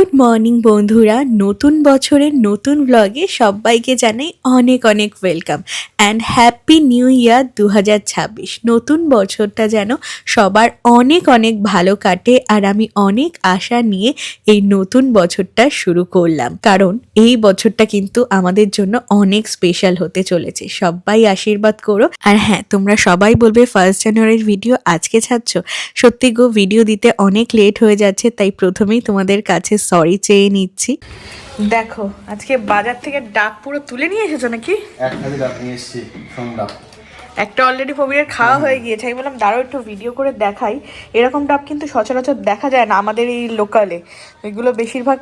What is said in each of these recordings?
Good morning বন্ধুরা। নতুন বছরের নতুন ব্লগে সবাইকে জানাই অনেক অনেক welcome and happy new year দু হাজার ছাব্বিশ। নতুন বছরটা যেন সবার অনেক অনেক ভালো কাটে আর আমি অনেক আশা নিয়ে এই নতুন বছরটা শুরু করলাম। কারণ এই বছরটা কিন্তু আমাদের জন্য অনেক স্পেশাল হতে চলেছে। সবাই আশীর্বাদ করো। আর হ্যাঁ তোমরা সবাই বলবে ফার্স্ট জানুয়ারির ভিডিও আজকে ছাড়ছো? সত্যি গো ভিডিও দিতে অনেক লেট হয়ে যাচ্ছে, তাই প্রথমেই তোমাদের কাছে সরি চেয়ে নিচ্ছি। দেখো আজকে বাজার থেকে ডাক পুরো তুলে নিয়ে এসেছ নাকি? এক ডাক নিয়ে এসেছি সোম ডাব একটা অলরেডি প্রবীরের খাওয়া হয়ে গিয়েছে। আমি বললাম দাঁড়াও একটু ভিডিও করে দেখাই। এরকম ডাব কিন্তু সচরাচর দেখা যায় না আমাদের এই লোকালে এগুলো বেশিরভাগ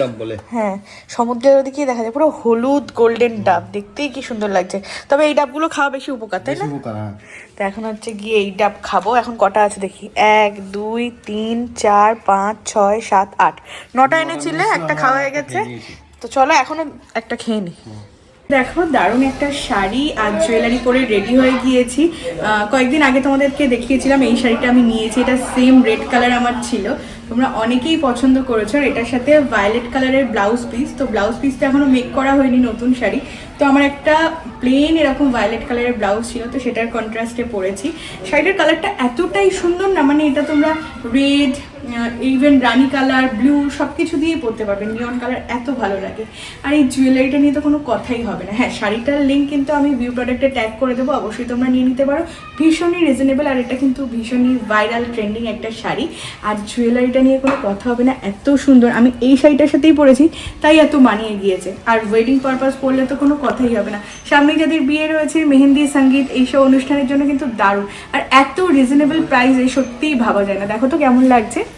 ডাব বলে। হ্যাঁ সমুদ্রের ওদিকেই দেখা যায়। পুরো হলুদ গোল্ডেন ডাব দেখতেই কি সুন্দর লাগছে। তবে এই ডাবগুলো খাওয়া বেশি উপকার তাই না? হ্যাঁ। তো এখন হচ্ছে গিয়ে এই ডাব খাব। এখন কটা আছে দেখি? এক দুই তিন চার পাঁচ ছয় সাত আট। নটা এনেছিলে একটা খাওয়া হয়ে গেছে। তো চলো এখনও একটা খেয়ে নি। দেখো, দারুণ একটা শাড়ি আর জুয়েলারি পরে রেডি হয়ে গিয়েছি। কয়েকদিন আগে তোমাদেরকে দেখিয়েছিলাম, এই শাড়িটা আমি নিয়েছি। এটা সেম রেড কালার আমার ছিল। তোমরা অনেকেই পছন্দ করেছ আর এটার সাথে ভায়োলেট কালারের ব্লাউজ পিস তো ব্লাউজ পিসটা এখনও মেক করা হয়নি নতুন শাড়ি। তো আমার একটা প্লেন এরকম ভায়োলেট কালারের ব্লাউজ ছিল, তো সেটার কন্ট্রাস্টে পরেছি। শাড়িটার কালারটা এতটাই সুন্দর না মানে এটা তোমরা রেড ইভেন রানি কালার ব্লু সব কিছু দিয়ে পরতে পারবেন। নিয়ন কালার এত ভালো লাগে। আর এই জুয়েলারিটা নিয়ে তো কোনো কথাই হবে না। হ্যাঁ শাড়িটার লিঙ্ক কিন্তু আমি ভিউ প্রোডাক্টে ট্যাগ করে দেবো। অবশ্যই তোমরা নিয়ে নিতে পারো। ভীষণই রিজনেবল আর এটা কিন্তু ভীষণই ভাইরাল ট্রেন্ডিং একটা শাড়ি। আর জুয়েলারিটা নিয়ে কোনো কথা হবে না। এত সুন্দর। আমি এই শাড়িটার সাথেই পরেছি, তাই এত মানিয়ে গিয়েছে। আর ওয়েডিং পারপাস পরলে তো কোনো কথাই হবে না। সামনে যাদের বিয়ে রয়েছে, মেহেন্দি, সংগীত এইসব অনুষ্ঠানের জন্য কিন্তু দারুণ। আর এত রিজনেবল প্রাইসে সত্যিই ভাবা যায় না। দেখো তো কেমন লাগছে।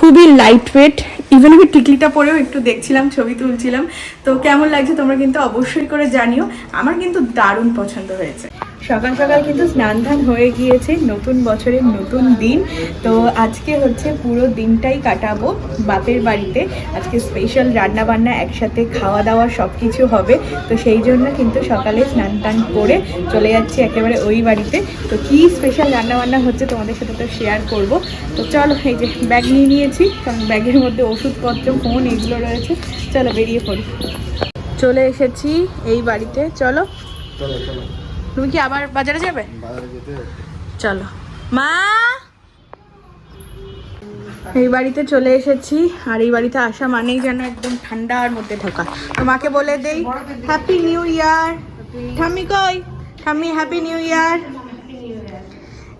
খুবই লাইট ওয়েট ইভেন আমি টিকলিটা পরেও একটু দেখছিলাম, ছবি তুলছিলাম। তো কেমন লাগছে তোমরা কিন্তু অবশ্যই করে জানিও। আমার কিন্তু দারুণ পছন্দ হয়েছে। সকাল সকাল কিন্তু স্নান ধান হয়ে গিয়েছে, নতুন বছরের নতুন দিন। তো আজকে হচ্ছে পুরো দিনটাই কাটাবো বাপের বাড়িতে। আজকে স্পেশাল রান্না বান্না একসাথে খাওয়া দাওয়া সব কিছু হবে। তো সেই জন্য কিন্তু সকালে স্নান টান করে চলে যাচ্ছি একেবারে ওই বাড়িতে। তো কি স্পেশাল রান্না বান্না হচ্ছে তোমাদের সাথে তো শেয়ার করব। তো চলো এই যে ব্যাগ নিয়ে নিয়েছি, কারণ ব্যাগের মধ্যে ওষুধপত্র ফোন এগুলো রয়েছে। চলো বেরিয়ে পড়ি। চলে এসেছি এই বাড়িতে। চলো। চলো চলো। তুমি কি আবার বাজারে যাবে? চলো। মা! এই বাড়িতে চলে এসেছি আর এই বাড়িতে আসা মানেই যেন একদম ঠান্ডার মধ্যে ঢোকা। তো মাকে বলে দেই হ্যাপি নিউ ইয়ার ঠাম্মি কই? ঠাম্মি হ্যাপি নিউ ইয়ার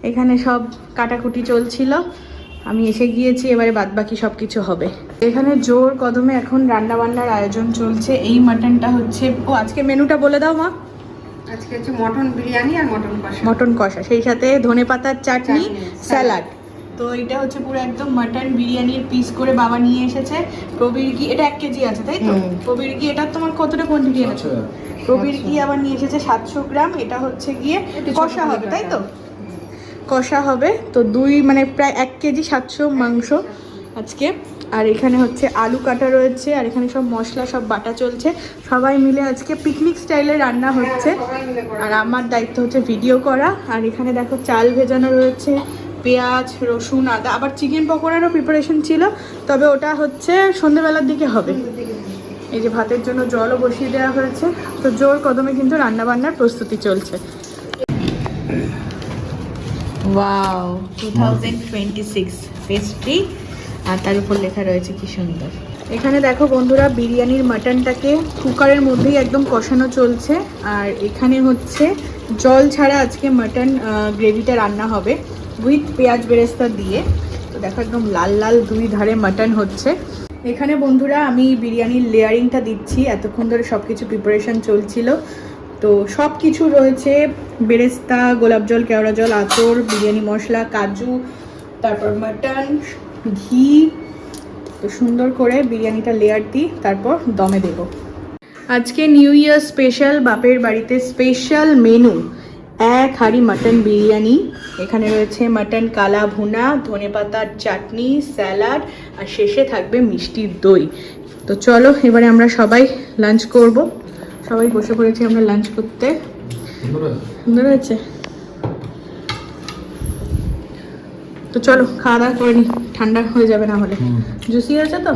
এখানে সব কাটাকুটি চলছিল। আমি এসে গিয়েছি এবারে বাদ বাকি সব কিছু হবে। এখানে জোর কদমে এখন রান্না বান্নার আয়োজন চলছে। এই মাটনটা হচ্ছে ও আজকে মেনুটা বলে দাও মা। আজকে হচ্ছে মটন বিরিয়ানি আর মটন কষা। মটন কষা সেই সাথে ধনে পাতার চাটনি স্যালাড। তো এটা হচ্ছে পুরো একদম মাটন বিরিয়ানির পিস করে বাবা নিয়ে এসেছে। প্রবীর কি এটা এক কেজি আছে তাই তো। প্রবীর কি এটা তোমার কতটা কোয়ান্টিটি এনেছো? প্রবীর কি আবার নিয়ে এসেছে সাতশো গ্রাম এটা হচ্ছে গিয়ে কষা হবে তাই তো? কষা হবে তো দুই মানে প্রায় এক কেজি সাতশো মাংস। আজকে। আর এখানে হচ্ছে আলু কাটা রয়েছে, আর এখানে সব মশলা, সব বাটা চলছে। সবাই মিলে আজকে পিকনিক স্টাইলে রান্না হচ্ছে। আর আমার দায়িত্ব হচ্ছে ভিডিও করা। আর এখানে দেখো চাল ভেজানো রয়েছে, পেঁয়াজ, রসুন, আদা। আবার চিকেন পকোড়ারও প্রিপারেশন ছিল, তবে ওটা হচ্ছে সন্ধেবেলার দিকে হবে। এই যে ভাতের জন্য জলও বসিয়ে দেওয়া হয়েছে। তো জোর কদমে কিন্তু রান্না বান্নার প্রস্তুতি চলছে। Wow two thousand twenty six pastry আর তার উপর লেখা রয়েছে কি সুন্দর। এখানে দেখো বন্ধুরা, বিরিয়ানির মাটনটাকে কুকারের মধ্যেই একদম কষানো চলছে। আর এখানে হচ্ছে জল ছাড়া আজকে মাটন গ্রেভিটা রান্না হবে উইথ পেঁয়াজ বেরেস্তা দিয়ে। তো দেখো একদম লাল লাল দুই ধারে মাটন হচ্ছে। এখানে বন্ধুরা, আমি বিরিয়ানির লেয়ারিংটা দিচ্ছি। এতক্ষণ ধরে সব কিছু প্রিপারেশন চলছিল। তো সব কিছু রয়েছে, বেরেস্তা, গোলাপ জল, কেওড়া জল, আতর, বিরিয়ানি মশলা, কাজু, তারপর মাটন ঘি তো সুন্দর করে বিরিয়ানিটা লেয়ার দিই তারপর দমে দেব। আজকে নিউ ইয়ার স্পেশাল বাপের বাড়িতে স্পেশাল মেনু এক হাঁড়ি মাটন বিরিয়ানি এখানে রয়েছে মাটন কালা ভুনা ধনে পাতার চাটনি স্যালাড আর শেষে থাকবে মিষ্টির দই। তো চলো এবারে আমরা সবাই লাঞ্চ করব। সবাই বসে পড়েছি আমরা লাঞ্চ করতে। সুন্দর হয়েছে? তো চলো খাওয়া দাওয়া করে নি ঠান্ডা হয়ে যাবে না হলে। জুসি আছে তো?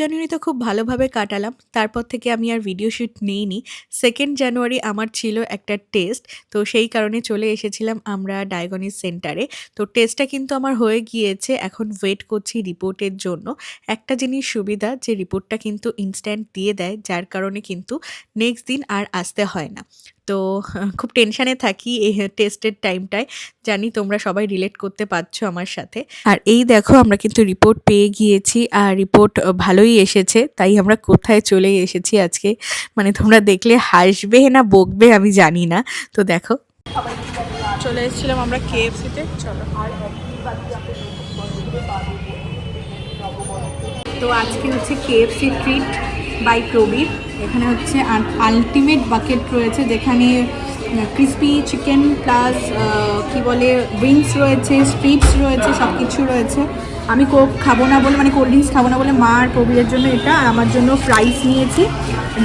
জানুয়ারি তো খুব ভালোভাবে কাটালাম, তারপর থেকে আমি আর ভিডিও শ্যুট নিইনি। সেকেন্ড জানুয়ারি আমার ছিল একটা টেস্ট তো সেই কারণে চলে এসেছিলাম আমরা ডায়াগনিস সেন্টারে তো টেস্টটা কিন্তু আমার হয়ে গিয়েছে, এখন ওয়েট করছি রিপোর্টের জন্য। একটা জিনিস সুবিধা, যে রিপোর্টটা কিন্তু ইনস্ট্যান্ট দিয়ে দেয়, যার কারণে কিন্তু নেক্সট দিন আর আসতে হয় না। তো খুব টেনশানে থাকি এই টেস্টের টাইমটায়। জানি তোমরা সবাই রিলেট করতে পারছ আমার সাথে। আর এই দেখো, আমরা কিন্তু রিপোর্ট পেয়ে গিয়েছি আর রিপোর্ট ভালোই এসেছে, তাই আমরা কোথায় চলে এসেছি আজকে? মানে তোমরা দেখলে হাসবে না বকবে আমি জানি না। তো দেখো। চলে এসেছিলাম আমরা কেএফসিতে চলো। তো আজকে হচ্ছে কেএফসি ট্রিট। বাই প্রবীর এখানে হচ্ছে আলটিমেট বাকেট রয়েছে, যেখানে ক্রিসপি চিকেন প্লাস কি বলে উইংস রয়েছে স্ট্রিপস রয়েছে সব কিছু রয়েছে। আমি কোক খাব না বলে মানে কোল্ড ড্রিঙ্কস খাব না বলে মা আর প্রবীরের জন্য এটা আমার জন্য ফ্রাইস নিয়েছি।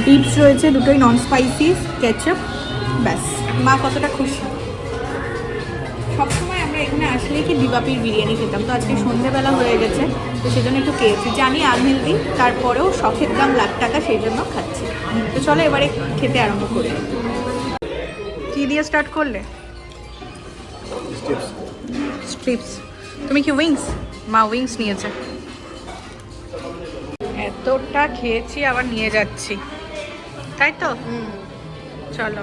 ডিপস রয়েছে, দুটোই নন স্পাইসি কেচাপ ব্যাস। মা কতটা খুশি? সবসময় এখানে আসলেই কি দিবাপির বিরিয়ানি খেতাম। তো আজকে সন্ধেবেলা হয়ে গেছে তো সেজন্য একটু খেয়েছি। জানি আনহেলদি তারপরেও শখের দাম লাখ টাকা সেই জন্য খাচ্ছি। তো চলো এবারে খেতে আরম্ভ করি। কি দিয়ে স্টার্ট করলে? স্ট্রিপস তুমি কি উইংস মা উইংস নিয়েছে। এতটা খেয়েছি আবার নিয়ে যাচ্ছি। তাই তো? চলো।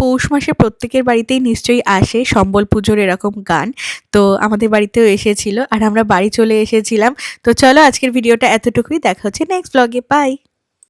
পৌষ মাসে প্রত্যেকের বাড়িতেই নিশ্চয়ই আসে সম্বল পুজোর এরকম গান। তো আমাদের বাড়িতেও এসেছিল আর আমরা বাড়ি চলে এসেছিলাম। তো চলো আজকের ভিডিওটা এতটুকুই। দেখা হচ্ছে নেক্সট ব্লগে বাই